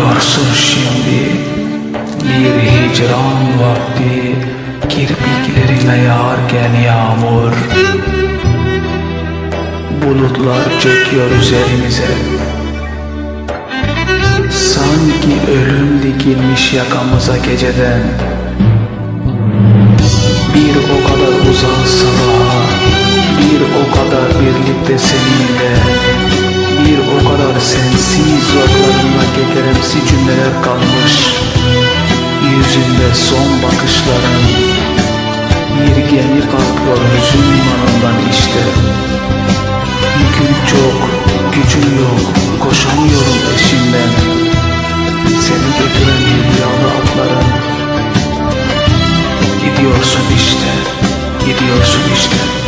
Gidiyorsun şimdi bir hicran vakti Kirpiklerine yağarken yağmur. Bulutlar çöküyor üzerimize. Sanki ölüm dikilmiş yakamıza geceden. Bir o kadar uzak sabaha Bir o kadar birlikte seninle. Bir o kadar sensiz zorlarınla kekeremsi cümleler kalmış Yüzünde son bakışların Bir gemi kalkıyor hüzün limanından işte. Yükün çok, gücün yok, koşamıyorum peşinden. Seni götüren hülyalı atların Gidiyorsun işte, gidiyorsun işte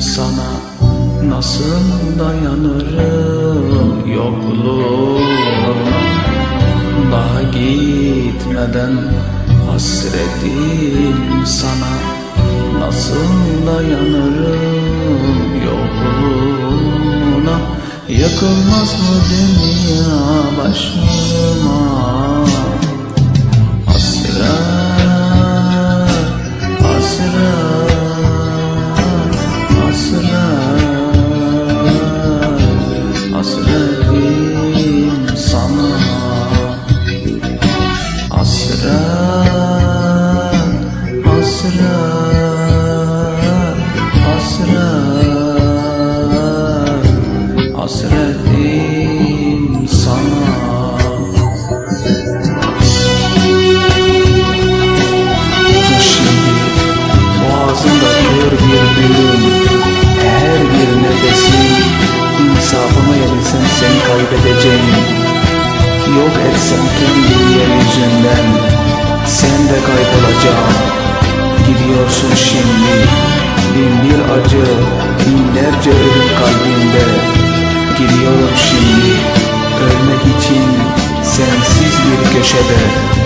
sana Nasıl dayanırım yokluğuna? Daha gitmeden hasretim sana Nasıl dayanırım yokluğuna? Yıkılmaz mı dünya başıma düğüm Her bir nefesim insafıma yerilsen seni kaybedeceğim. Yok etsem kendimi yeryüzünden Sen de kaybolacağım. Gidiyorsun şimdi Bin bir acı Binlerce ölüm kalbimde. Gidiyorum şimdi Ölmek için Sensiz bir köşede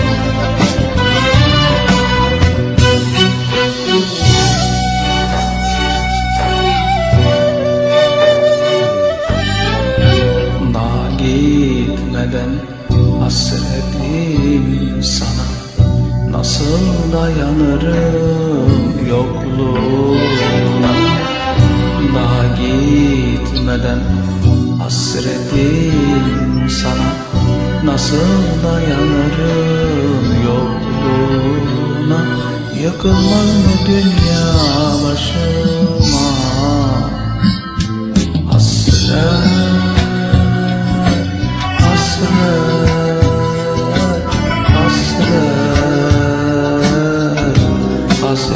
gitmeden hasretim sana? Nasıl dayanırım yokluğuna? Daha gitmeden hasretim sana. Nasıl dayanırım yokluğuna? Yıkılmaz mı dünya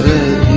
good.